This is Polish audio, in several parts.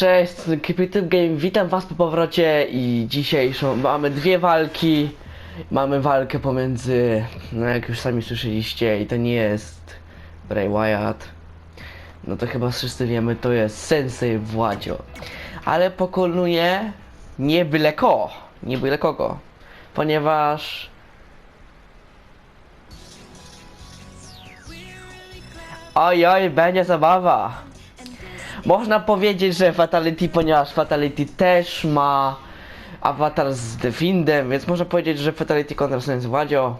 Cześć, Creative Game, witam was po powrocie i dzisiejszą mamy dwie walki. Mamy walkę pomiędzy, no jak już sami słyszeliście i to nie jest Bray Wyatt. No to chyba wszyscy wiemy, to jest Sensei Władzio. Ale pokonuje nie byle ko, nie byle kogo. Ponieważ Oj, oj, będzie zabawa. Można powiedzieć, że Fatality, ponieważ Fatality też ma awatar z Defindem, więc można powiedzieć, że Fatality kontra Sens Władzio.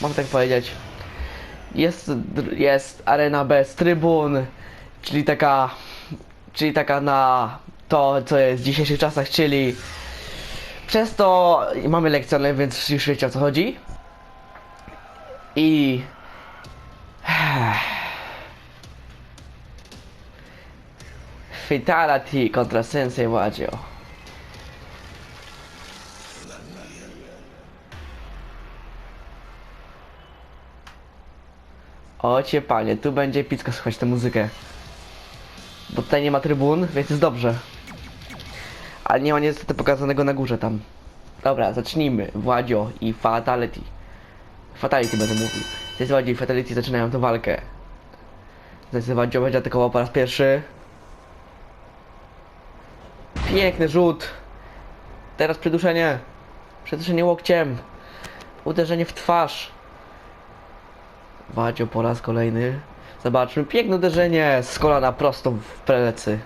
Można tak powiedzieć. Jest, jest arena bez trybun, czyli taka, czyli taka na to, co jest w dzisiejszych czasach, czyli przez to mamy lekcjonę, więc już wiecie o co chodzi. I Fatality kontra Sensei Władzio. Ocie panie, tu będzie picka słuchać tę muzykę. Bo tutaj nie ma trybun, więc jest dobrze. Ale nie ma niestety pokazanego na górze tam. Dobra, zacznijmy. Władzio i Fatality. Fatality będę mówił. I Fatality zaczynają tę walkę. Władzio będzie atakował po raz pierwszy. Piękny rzut. Teraz przyduszenie. Przyduszenie łokciem. Uderzenie w twarz. Wadzio po raz kolejny. Zobaczmy. Piękne uderzenie z kolana prosto w plecy.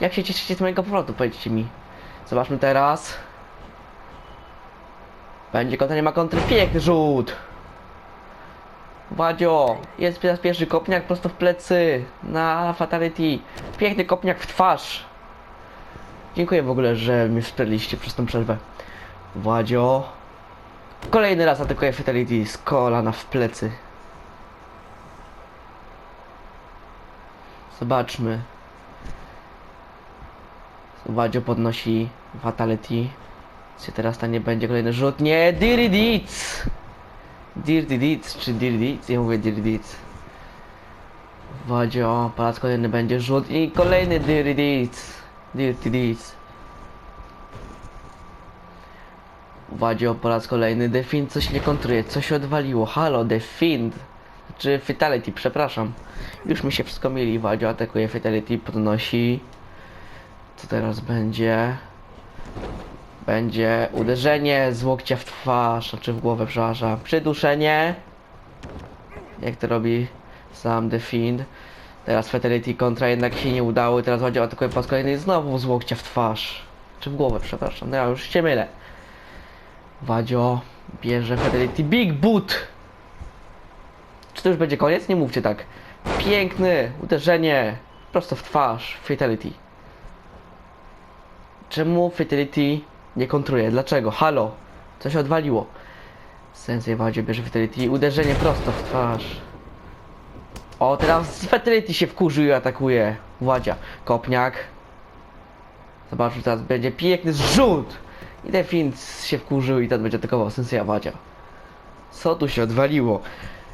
Jak się cieszycie z mojego powrotu? Powiedzcie mi. Zobaczmy teraz. Będzie kontra, nie ma kontry. Piękny rzut. Wadzio, jest teraz pierwszy kopniak prosto w plecy na Fatality. Piękny kopniak w twarz. Dziękuję w ogóle, że mnie wspieraliście przez tą przerwę. Władzio. Kolejny raz atakuje Fatality z kolana w plecy. Zobaczmy. Władzio podnosi Fatality. Czy teraz to nie będzie kolejny rzut? Nie, Dirty Deeds! Dirty Deeds, czy Dirty Deeds? Ja mówię Dirty Deeds. Władzio, po raz kolejny będzie rzut i kolejny Dirty Deeds. Dirty Deeds. Władzio po raz kolejny. Defin coś nie kontruje. Co się odwaliło? Halo, Defin. Czy Fatality, przepraszam. Już mi się wszystko mieli. Władzio atakuje Fatality, podnosi. Co teraz będzie? Będzie uderzenie z łokcia w twarz, czy w głowę, przepraszam. Przyduszenie. Jak to robi sam Defin. Teraz Fatality kontra jednak się nie udało. Teraz Władzio atakuje po raz kolejny znowu z łokcia w twarz. Czy w głowę, przepraszam. No ja już się mylę. Wadzio bierze Fatality Big Boot. Czy to już będzie koniec? Nie mówcie tak. Piękny uderzenie prosto w twarz Fatality. Czemu Fatality nie kontruje? Dlaczego? Halo, co się odwaliło? Sensei Wadzio bierze Fatality uderzenie prosto w twarz. O, teraz Fatality się wkurzył i atakuje Władzia. Kopniak. Zobaczmy, teraz będzie piękny zrzut. I Defin się wkurzył i ten będzie atakował Sensei Wadzia. Co tu się odwaliło?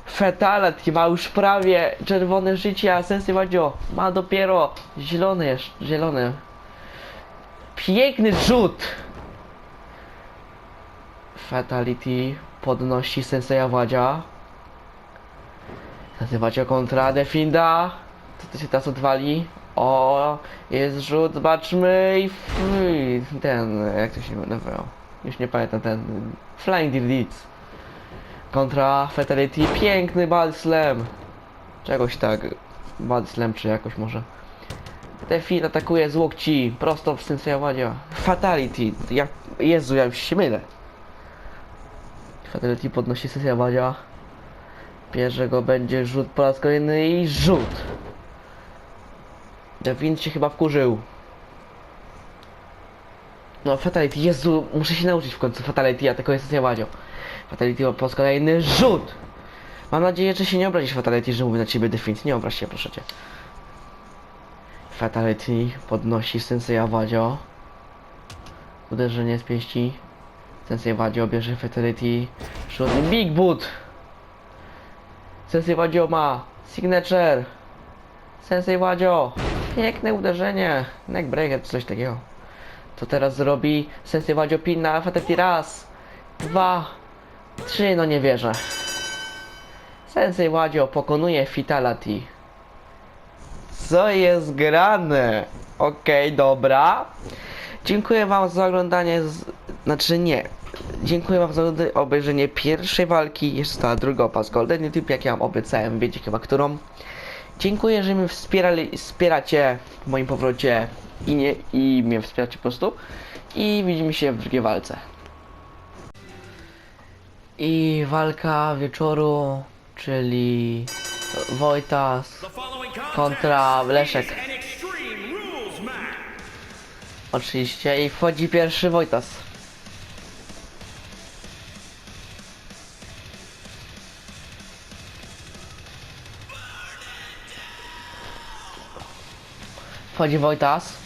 Fatality ma już prawie czerwone życie, a Sensei Wadzio ma dopiero zielone jeszcze, zielone. Piękny rzut! Fatality podnosi Sensei Wadzia. Wadzia kontra Definda. Co to się teraz odwali? O, jest rzut, zobaczmy i f- i ten, jak to się nazywał? Już nie pamiętam, ten Flying Deeds kontra Fatality, piękny body slam. Czegoś tak, body slam czy jakoś może. Defin atakuje z łokci, prosto w Sensei Wadzia. Fatality, jak, Jezu, ja już się mylę. Fatality podnosi Sensei Wadzia. Bierze go, będzie rzut po raz kolejny i rzut. Devin się chyba wkurzył. No, Fatality, Jezu, muszę się nauczyć w końcu Fatality, atakuje sesję Władzio. Fatality po raz kolejny rzut! Mam nadzieję, że się nie obrazisz Fatality, że mówię na ciebie Defin. Nie obraź się, proszę cię. Fatality podnosi Sensei Władzio. Uderzenie z pięści. Sensei Władzio bierze Fatality. Rzut Big Boot! Sensei Władzio ma signature! Sensei Władzio! Piękne uderzenie. Neckbreaker czy coś takiego. To teraz zrobi Sensei Wadzio pin na FTT raz, dwa, trzy, no nie wierzę. Sensei Wadzio pokonuje Fatality. Co jest grane? Okej, dobra. Dziękuję wam za oglądanie, z... znaczy nie. Dziękuję wam za obejrzenie pierwszej walki, jeszcze została druga pas Golden YouTube, jak ja wam obiecałem, wiecie chyba którą. Dziękuję, że mnie wspierali, wspieracie w moim powrocie i, nie, i mnie wspieracie po prostu. I widzimy się w drugiej walce. I walka wieczoru, czyli Wojtas kontra Leszek. oczywiście i wchodzi pierwszy Wojtas. Wchodzi Wojtas.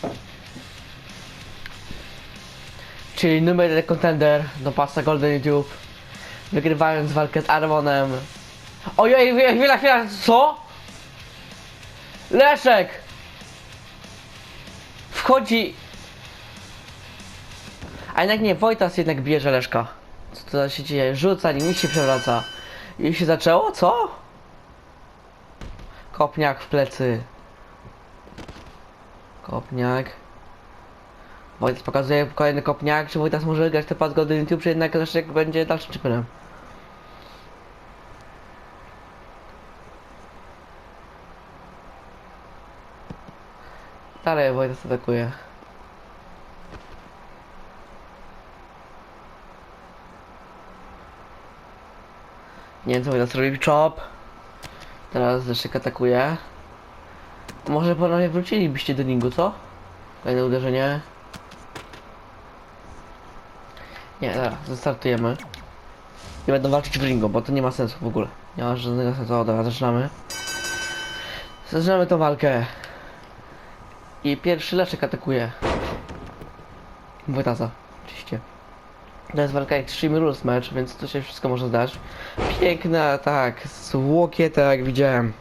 Czyli numer jeden contender do pasa Golden YouTube. Wygrywając walkę z Armonem. Ojej, chwila, chwila, co? Leszek! Wchodzi... A jednak nie, Wojtas jednak bierze Leszka. Co to się dzieje? Rzuca, nic się przewraca. I się zaczęło? Co? Kopniak w plecy. Kopniak. Wojtas pokazuje kolejny kopniak. Czy Wojtas może grać te pas Golden YouTube, czy jednak Leszek będzie dalszym czyperem? Dalej Wojtas atakuje. Nie wiem co Wojtas robi chop. Teraz Leszek atakuje. Może ponownie wrócilibyście do ringu, co? Kolejne uderzenie. Nie, dobra, zastartujemy. Nie będą walczyć w ringu, bo to nie ma sensu w ogóle. Nie ma żadnego sensu. O, dobra, zaczynamy. Zaczynamy tą walkę. I pierwszy Leszek atakuje. Wojtasa, oczywiście. To jest walka Extreme Rules match, więc to się wszystko może zdać. Piękny atak z łokieta, jak widziałem.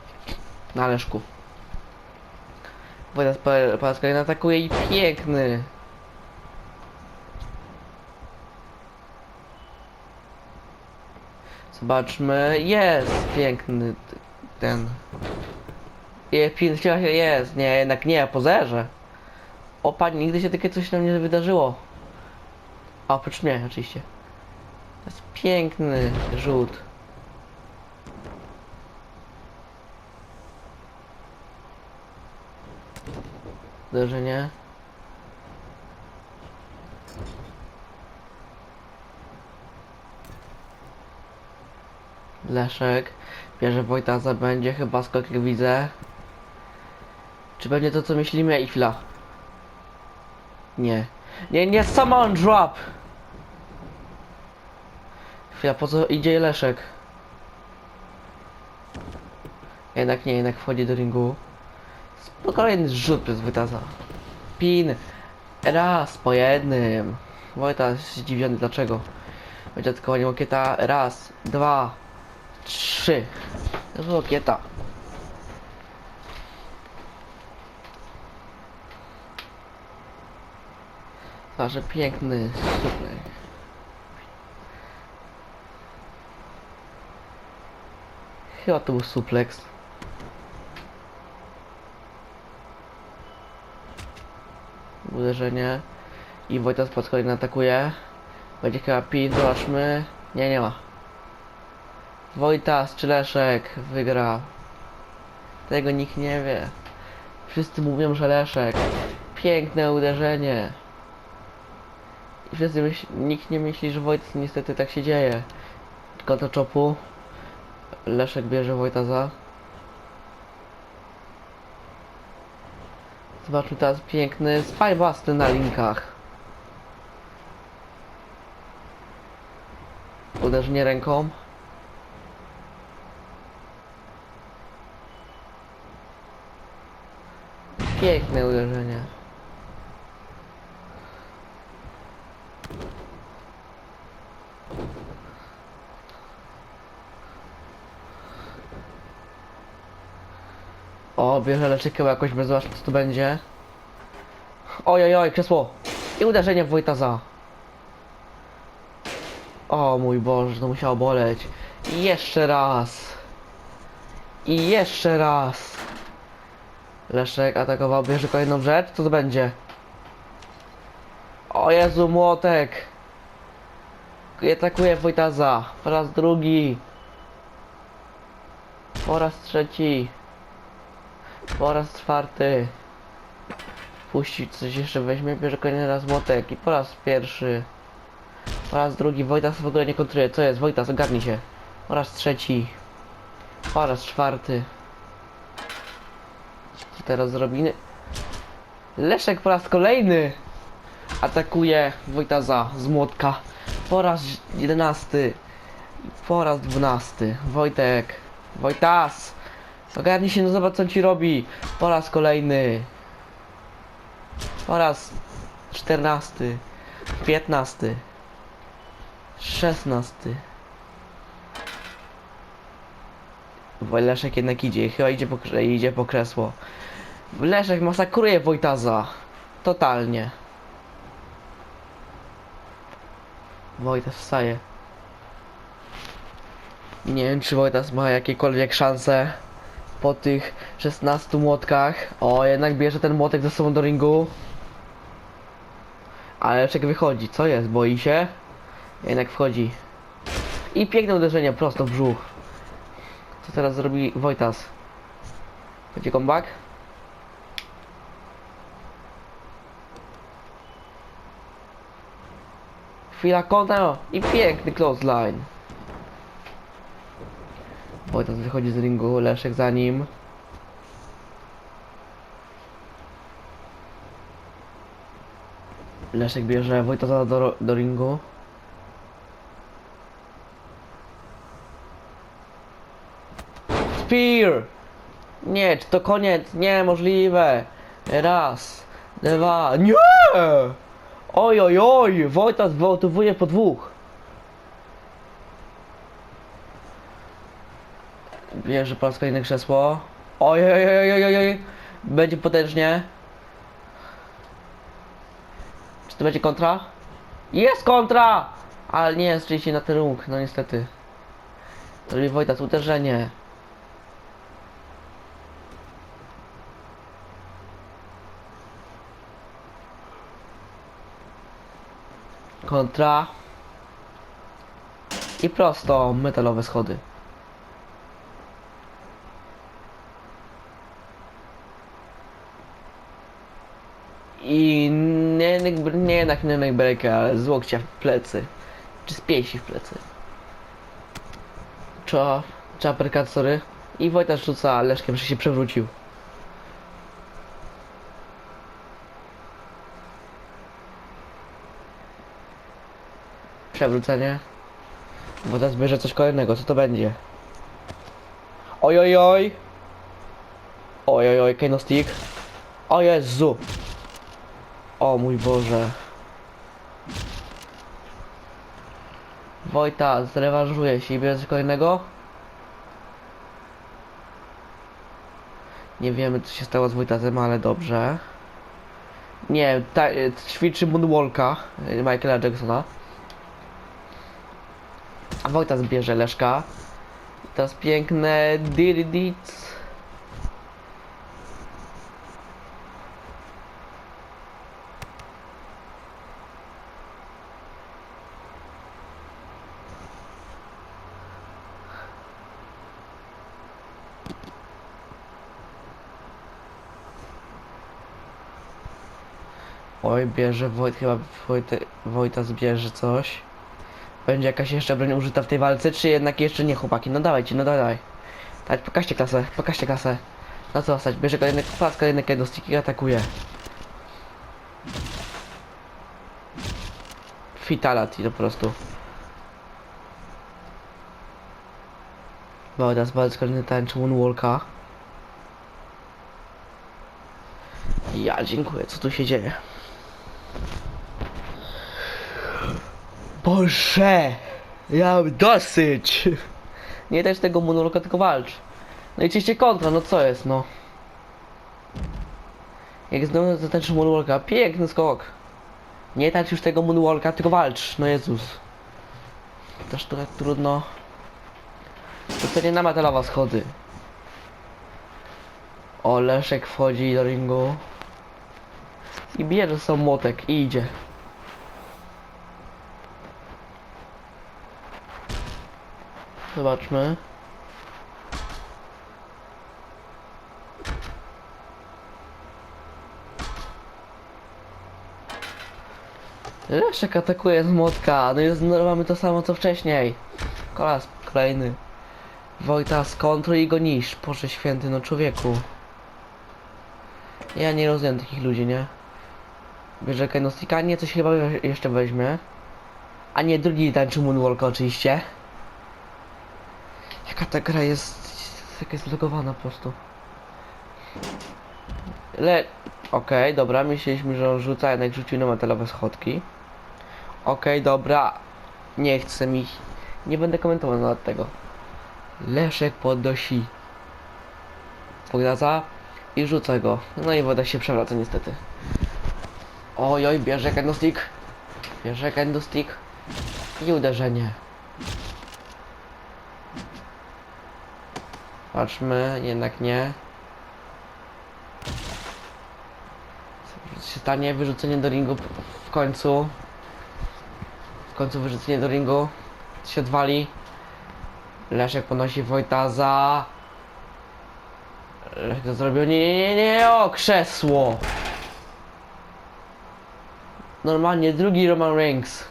Na Leszku. Wojtas po, po raz kolejny atakuje i piękny. Zobaczmy. Jest piękny ten. Piękny jest. Nie, jednak nie, pozerze. O pani, nigdy się takie coś nam nie wydarzyło. A oprócz mnie, oczywiście. To jest piękny rzut. Uderzenie. Leszek. Bierze Wojtaza, będzie chyba skok jak widzę. Czy będzie to co myślimy i chwila. Nie. Nie, nie, summon drop! Chwila, po co idzie Leszek? Jednak nie, jednak wchodzi do ringu. Sp- Kolejny rzut przez Wojtasa. Pin. Raz po jednym. Wojtas zdziwiony dlaczego. Będzie atakowanie Łokieta. Raz, dwa, trzy. Łokieta. Zawsze piękny super. Chyba to był suplex. Uderzenie. I Wojtas po kolei atakuje. Będzie chyba pin, zobaczmy. Nie, nie ma. Wojtas czy Leszek wygra. Tego nikt nie wie. Wszyscy mówią, że Leszek. Piękne uderzenie. I wszyscy myśl, nikt nie myśli, że Wojtas niestety tak się dzieje. Tylko do czopu. Leszek bierze Wojtaza. Zobaczmy teraz piękny spybasty na linkach. Uderzenie ręką. Piękne uderzenie. O, bierze leczykę jakoś bez zobacz co to będzie. Oj, oj, oj, krzesło. I uderzenie w Wojtaza. O mój Boże, to musiało boleć. I jeszcze raz. I jeszcze raz. Leszek atakował, bierze kolejną rzecz, co to będzie? O Jezu, młotek! I atakuje Wojtaza. Po raz drugi. Po raz trzeci. Po raz czwarty. Puścić coś jeszcze weźmie, bierze kolejny raz młotek. I po raz pierwszy. Po raz drugi. Wojtas w ogóle nie kontruje. Co jest? Wojtas, ogarnij się. Po raz trzeci. Po raz czwarty. Co teraz zrobimy? Leszek po raz kolejny atakuje Wojtaza z młotka. Po raz jedenasty. Po raz dwunasty. Wojtek. Wojtas! Ogarnij się, no zobacz co ci robi. Po raz kolejny. Po raz czternasty. Piętnasty. Szesnasty. Leszek jednak idzie, chyba idzie po, idzie po kresło. Leszek masakruje Wojtaza. Totalnie. Wojtas wstaje. Nie wiem, czy Wojtas ma jakiekolwiek szanse po tych 16 młotkach. O, jednak bierze ten młotek ze sobą do ringu. Ale Leszek wychodzi. Co jest? Boi się? Jednak wchodzi. I piękne uderzenie prosto w brzuch. Co teraz zrobi Wojtas? Będzie comeback? Chwila kontra i piękny close line. Wojtas wychodzi z ringu, Leszek za nim. Leszek bierze Wojtasa do, do ringu. Spear! Nie, czy to koniec? Nie, możliwe. Raz, dwa, nie! Oj, oj, oj! Wojtas gwałtowuje po dwóch. Bierze po raz kolejny krzesło. Oj, oj, oj, oj, oj, oj. Będzie potężnie. Czy to będzie kontra? Jest kontra! Ale nie, rzeczywiście na ten róg, no niestety. Robi Wojtas, uderzenie. Kontra. I prosto metalowe schody. I nie, nie, nie jednak nie neckbreaker, ale z łokcia w plecy. Czy z pięści w plecy. Czo, czaperkat, sorry. I Wojta rzuca leszkiem, że się przewrócił. Przewrócenie. Wojta zbierze coś kolejnego, co to będzie? Oj, oj, oj. Oj, oj, oj, Kano Stick. O Jezu. O mój Boże. Wojta zrewanżuje się i bierze kolejnego. Nie wiemy co się stało z Wojtazem, ale dobrze. Nie, ta, ćwiczy Moonwalka Michaela Jacksona. A Wojtas bierze Leszka. Teraz piękne Diridits. Oj, bierze Wojt, chyba Wojt, Wojta zbierze coś. Będzie jakaś jeszcze broń użyta w tej walce, czy jednak jeszcze nie, chłopaki? No dawajcie, no dawaj. Tak, pokażcie klasę, pokażcie klasę. Na co stać? Bierze kolejny kwas, kolejny candlestick i atakuje. Fatality po prostu. Wojta z kolejny tańczy Moonwalka. Ja dziękuję, co tu się dzieje? Boże! Ja dosyć! Nie też tego monologa, tylko walcz. No i oczywiście kontra, no co jest, no. Jak znowu zatańczysz moonwalka, piękny skok. Nie tańcz już tego moonwalka, tylko walcz, no Jezus. Też trochę trudno. To nie na metalowe schody. O, Leszek wchodzi do ringu. I bierze sobie młotek i idzie. Zobaczmy. Leszek atakuje z młotka. No i znowu mamy to samo co wcześniej. Kolas kolejny. Wojta skontruj go niż. Boże święty, no człowieku. Ja nie rozumiem takich ludzi, nie? Bierze Kainostika, nie, coś chyba jeszcze weźmie. A nie, drugi tańczy Moonwalk oczywiście. Jaka ta gra jest... Jaka jest zlogowana po prostu. Le... Okej, dobra, myśleliśmy, że on rzuca, jednak rzucił na metalowe schodki. Okej, dobra. Nie chcę mi... Nie będę komentował nad tego. Leszek podnosi Pogradza i rzuca go. No i woda się przewraca niestety. Oj, oj, bierze candlestick. Bierze candlestick. I uderzenie. Patrzmy, jednak nie. Się? Wyrzucenie do ringu w końcu. W końcu wyrzucenie do ringu. Się odwali. Leszek ponosi Wojtaza. Leszek to zrobił. Nie, nie, nie, nie, o, krzesło. Normalnie, drugi Roman Reigns.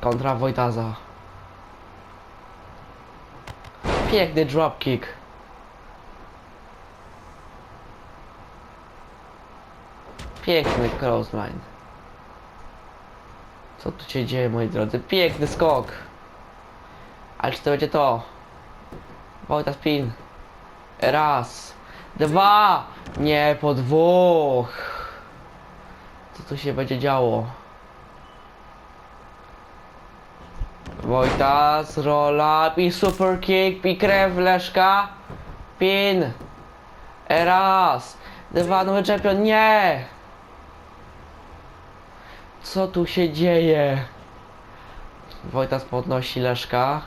Kontra Wojtaza. Piękny dropkick. Piękny crossline. Co tu się dzieje, moi drodzy? Piękny skok. Ale czy to będzie to? Wojta spin. Raz. Dwa. Nie, po dwóch. Co tu się będzie działo? Wojtas, roll up i super kick, i krew Leszka. Pin. Raz. Dwa, nowy czempion. Nie. Co tu się dzieje? Wojtas podnosi Leszka.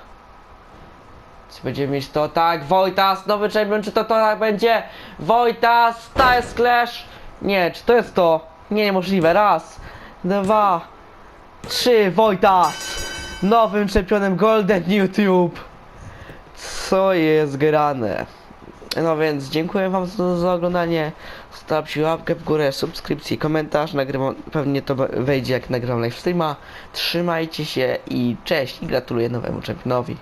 Czy będziemy mieć to? Tak, Wojtas, nowy czempion, czy to to tak będzie? Wojtas, to jest Clash! Nie, czy to jest to? Nie, niemożliwe. Raz, dwa, trzy, Wojtas! Nowym czempionem Golden YouTube! Co jest grane? No więc dziękuję wam za, za oglądanie. Zostawcie łapkę w górę, subskrypcję, komentarz. Nagrywam, pewnie to wejdzie jak nagram live streama. Trzymajcie się i cześć i gratuluję nowemu czempionowi.